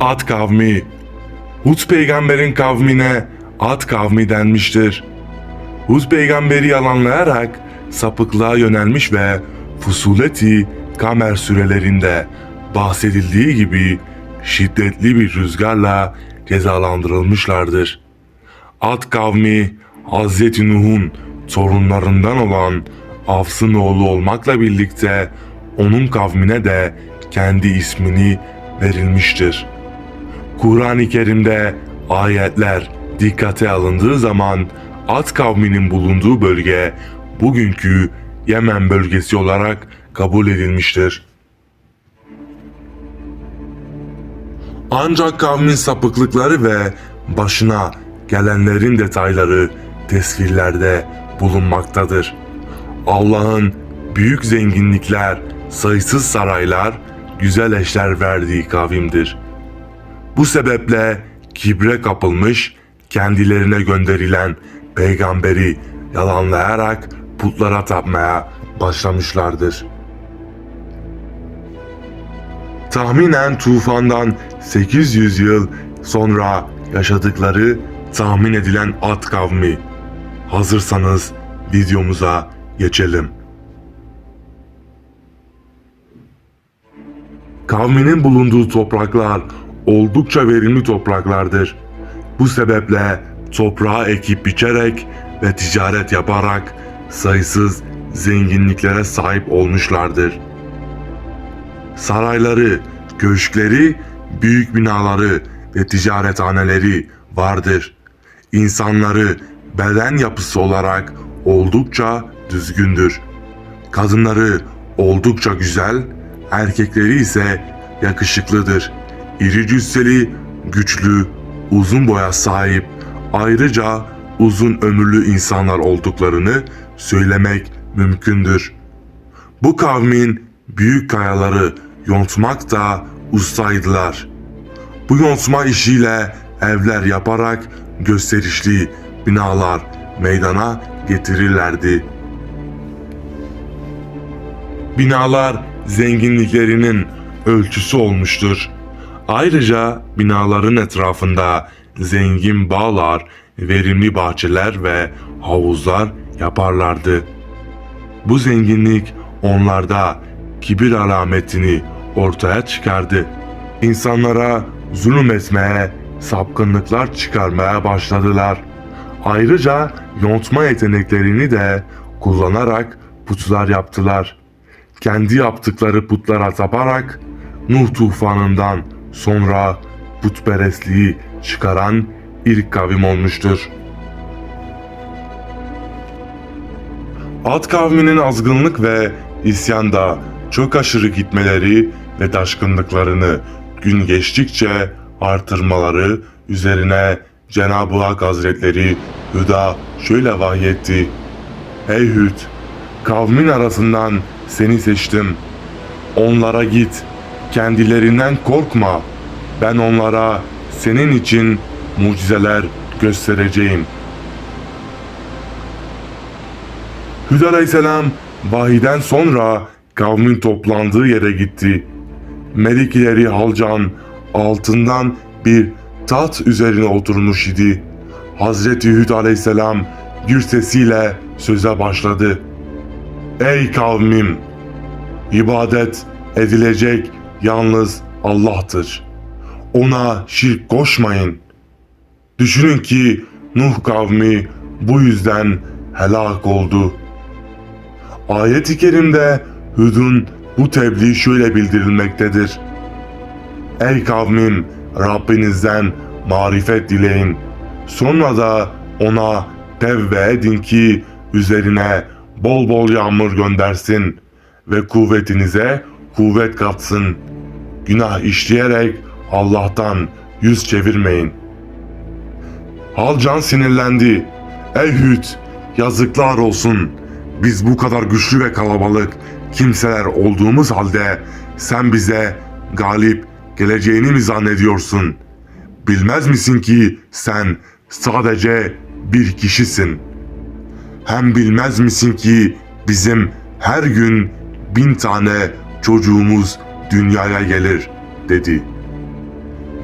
Ad kavmi. Hud peygamberin kavmine Ad kavmi denmiştir. Hud peygamberi yalanlayarak sapıklığa yönelmiş ve Fusuleti Kamer sürelerinde bahsedildiği gibi şiddetli bir rüzgarla cezalandırılmışlardır. Ad kavmi Hazreti Nuh'un torunlarından olan Afs'ın oğlu olmakla birlikte onun kavmine de kendi ismini verilmiştir. Kur'an-ı Kerim'de ayetler dikkate alındığı zaman Ad kavminin bulunduğu bölge bugünkü Yemen bölgesi olarak kabul edilmiştir. Ancak kavmin sapıklıkları ve başına gelenlerin detayları tesvirlerde bulunmaktadır. Allah'ın büyük zenginlikler, sayısız saraylar, güzel eşler verdiği kavimdir. Bu sebeple kibre kapılmış, kendilerine gönderilen peygamberi yalanlayarak putlara tapmaya başlamışlardır. Tahminen tufandan 800 yıl sonra yaşadıkları tahmin edilen Ad kavmi. Hazırsanız videomuza geçelim. Kavminin bulunduğu topraklar oldukça verimli topraklardır. Bu sebeple toprağı ekip biçerek ve ticaret yaparak sayısız zenginliklere sahip olmuşlardır. Sarayları, köşkleri, büyük binaları ve ticarethaneleri vardır. İnsanları beden yapısı olarak oldukça düzgündür. Kadınları oldukça güzel, erkekleri ise yakışıklıdır. İri cüsseli, güçlü, uzun boya sahip, ayrıca uzun ömürlü insanlar olduklarını söylemek mümkündür. Bu kavmin büyük kayaları yontmakta ustaydılar. Bu yontma işiyle evler yaparak gösterişli binalar meydana getirirlerdi. Binalar zenginliklerinin ölçüsü olmuştur. Ayrıca binaların etrafında zengin bağlar, verimli bahçeler ve havuzlar yaparlardı. Bu zenginlik onlarda kibir alametini ortaya çıkardı. İnsanlara zulüm etmeye, sapkınlıklar çıkarmaya başladılar. Ayrıca yontma yeteneklerini de kullanarak putlar yaptılar. Kendi yaptıkları putlara taparak Nuh tufanından sonra putperestliği çıkaran ilk kavim olmuştur. Ad kavminin azgınlık ve isyanda çok aşırı gitmeleri ve taşkınlıklarını gün geçtikçe artırmaları üzerine Cenab-ı Hak Hazretleri Hüda şöyle vahyetti. Ey Hüd! Kavmin arasından seni seçtim. Onlara git. Kendilerinden korkma. Ben onlara senin için mucizeler göstereceğim. Hüd Aleyhisselam vahiden sonra kavmin toplandığı yere gitti. Melikleri Halcan altından bir taht üzerine oturmuş idi. Hazreti Hüd Aleyhisselam gür sesiyle söze başladı. Ey kavmim! İbadet edilecek yalnız Allah'tır. Ona şirk koşmayın. Düşünün ki Nuh kavmi bu yüzden helak oldu. Ayet-i kerimde Hud'un bu tebliğ şöyle bildirilmektedir. Ey kavmim Rabbinizden marifet dileyin. Sonra da ona tevbe edin ki üzerine bol bol yağmur göndersin ve kuvvetinize kuvvet katsın. Günah işleyerek Allah'tan yüz çevirmeyin. Halcan sinirlendi. Ey Hüd, yazıklar olsun. Biz bu kadar güçlü ve kalabalık kimseler olduğumuz halde sen bize galip geleceğini mi zannediyorsun? Bilmez misin ki sen sadece bir kişisin. Hem bilmez misin ki bizim her gün bin tane çocuğumuz dünyaya gelir dedi.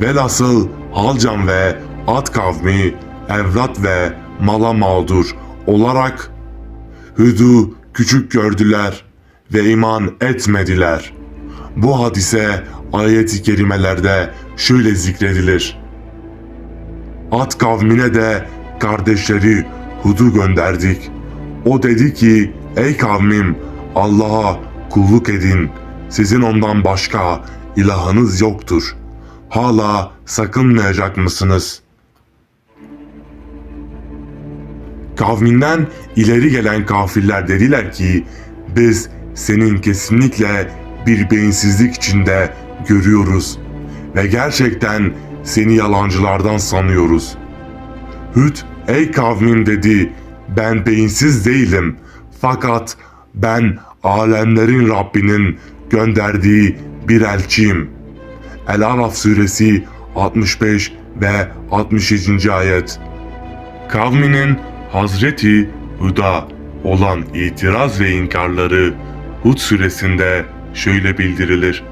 Velhasıl Halcan ve At kavmi evlat ve mala mağdur olarak Hüdü küçük gördüler ve iman etmediler. Bu hadise ayet-i kerimelerde şöyle zikredilir. At kavmine de kardeşleri Hud'u gönderdik. O dedi ki, ey kavmim Allah'a kulluk edin. Sizin ondan başka ilahınız yoktur. Hala sakınmayacak mısınız? Kavminden ileri gelen kafirler dediler ki, biz senin kesinlikle bir beyinsizlik içinde görüyoruz ve gerçekten seni yalancılardan sanıyoruz. Hüd, ey kavmim dedi, ben beyinsiz değilim fakat ben alemlerin Rabbinin gönderdiği bir elçiyim. El-Araf suresi 65 ve 67. ayet. Kavminin Hazreti Hud'a olan itiraz ve inkarları Hud suresinde şöyle bildirilir.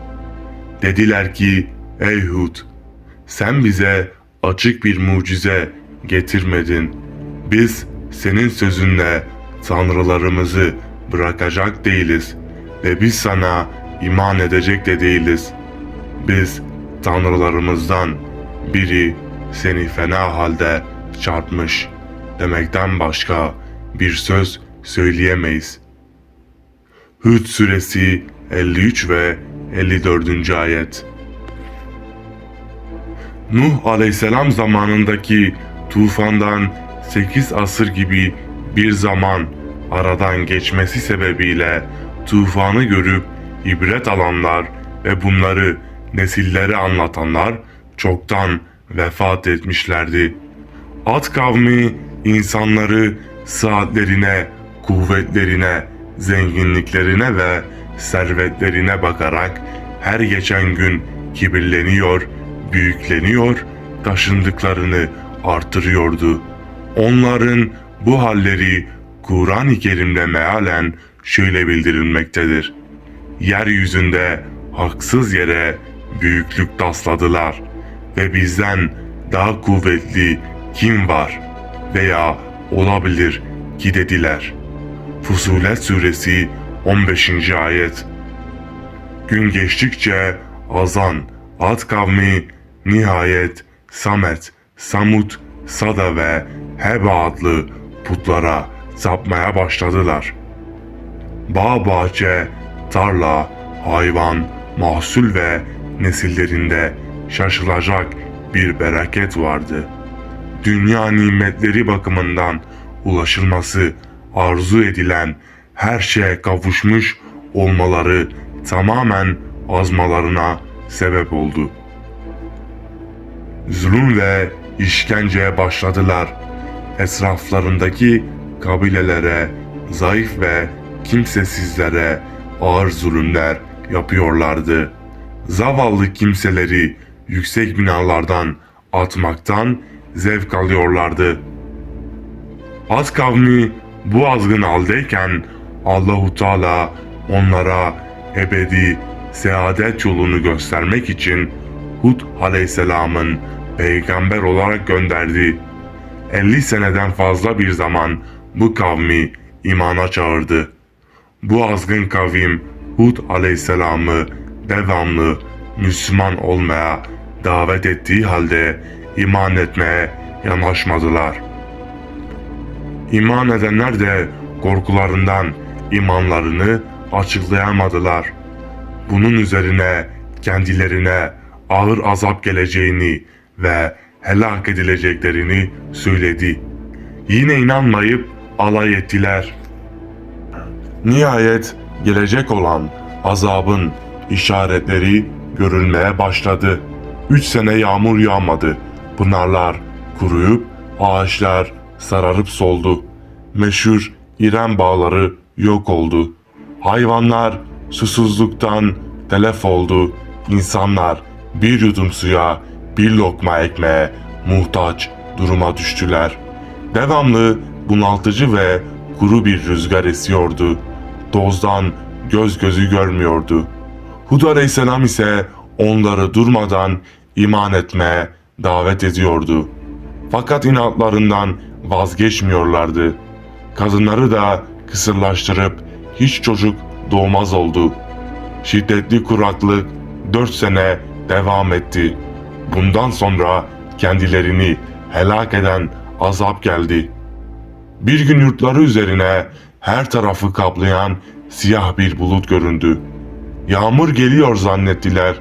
Dediler ki, ey Hud, sen bize açık bir mucize getirmedin. Biz senin sözünle tanrılarımızı bırakacak değiliz ve biz sana iman edecek de değiliz. Biz tanrılarımızdan biri seni fena halde çarpmış demekten başka bir söz söyleyemeyiz. Hud suresi 53 ve 54. ayet Nuh aleyhisselam zamanındaki tufandan 8 asır gibi bir zaman aradan geçmesi sebebiyle tufanı görüp ibret alanlar ve bunları nesillere anlatanlar çoktan vefat etmişlerdi. At kavmi insanları saatlerine, kuvvetlerine, zenginliklerine ve servetlerine bakarak her geçen gün kibirleniyor, büyükleniyor, taşındıklarını artırıyordu. Onların bu halleri Kur'an-ı Kerim'de mealen şöyle bildirilmektedir. Yeryüzünde haksız yere büyüklük tasladılar ve bizden daha kuvvetli kim var veya olabilir ki dediler. Fusulet suresi 15. ayet Gün geçtikçe Azan, Ad kavmi nihayet Samet, Samut, Sada ve Heba adlı putlara sapmaya başladılar. Bağ bahçe, tarla, hayvan, mahsul ve nesillerinde şaşılacak bir bereket vardı. Dünya nimetleri bakımından ulaşılması arzu edilen her şeye kavuşmuş olmaları tamamen azmalarına sebep oldu. Zulüm ve işkenceye başladılar. Esraflarındaki kabilelere, zayıf ve kimsesizlere ağır zulümler yapıyorlardı. Zavallı kimseleri yüksek binalardan atmaktan zevk alıyorlardı. Az kavmi bu azgın haldeyken Allahu Teala onlara ebedi saadet yolunu göstermek için Hud aleyhisselamın peygamber olarak gönderdi. 50 seneden fazla bir zaman bu kavmi imana çağırdı. Bu azgın kavim Hud aleyhisselamı devamlı Müslüman olmaya davet ettiği halde iman etmeye yanaşmadılar. İman edenler de korkularından imanlarını açıklayamadılar. Bunun üzerine kendilerine ağır azap geleceğini ve helak edileceklerini söyledi. Yine inanmayıp alay ettiler. Nihayet gelecek olan azabın işaretleri görülmeye başladı. Üç sene yağmur yağmadı. Pınarlar kuruyup ağaçlar sararıp soldu. Meşhur İrem bağları yok oldu. Hayvanlar susuzluktan telef oldu. İnsanlar bir yudum suya, bir lokma ekmeğe muhtaç duruma düştüler. Devamlı bunaltıcı ve kuru bir rüzgar esiyordu. Dozdan göz gözü görmüyordu. Hud aleyhisselam ise onları durmadan iman etmeye davet ediyordu. Fakat inatlarından vazgeçmiyorlardı. Kadınları da kısırlaştırıp hiç çocuk doğmaz oldu. Şiddetli kuraklık 4 sene devam etti. Bundan sonra kendilerini helak eden azap geldi. Bir gün yurtları üzerine her tarafı kaplayan siyah bir bulut göründü. Yağmur geliyor zannettiler.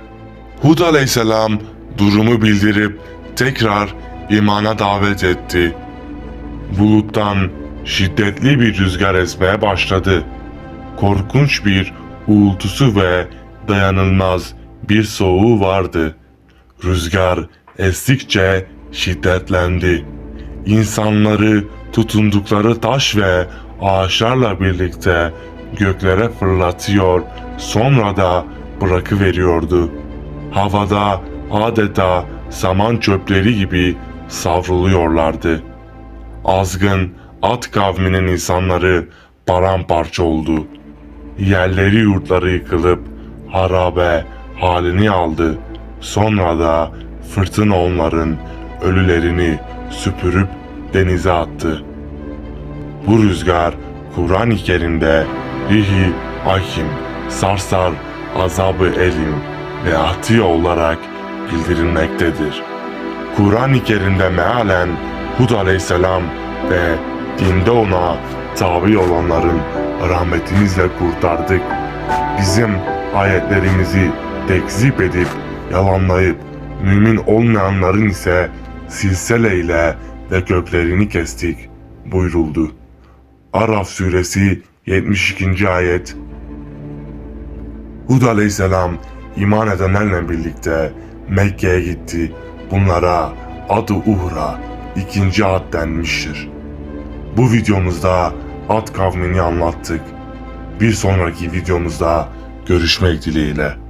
Hud aleyhisselam durumu bildirip tekrar imana davet etti. Buluttan şiddetli bir rüzgar esmeye başladı. Korkunç bir uğultusu ve dayanılmaz bir soğuğu vardı. Rüzgar estikçe şiddetlendi. İnsanları tutundukları taş ve ağaçlarla birlikte göklere fırlatıyor, sonra da bırakıveriyordu. Havada adeta saman çöpleri gibi savruluyorlardı. Azgın at kavminin insanları paramparça oldu. Yerleri yurtları yıkılıp harabe halini aldı. Sonra da fırtına onların ölülerini süpürüp denize attı. Bu rüzgar Kur'an-ı Kerim'de Rihi Hakim, Sarsar, Azabı Elim ve Atiye olarak bildirilmektedir. Kur'an-ı Kerim'de mealen Hud aleyhisselam ve dinde ona tabi olanların rahmetimizle kurtardık. Bizim ayetlerimizi tekzip edip yalanlayıp mümin olmayanların ise silseleyle ve köklerini kestik buyuruldu. Araf suresi 72. ayet Hud aleyhisselam iman edenlerle birlikte Mekke'ye gitti. Bunlara adı Uhra ikinci ad denmiştir. Bu videomuzda Ad kavmini anlattık. Bir sonraki videomuzda görüşmek dileğiyle.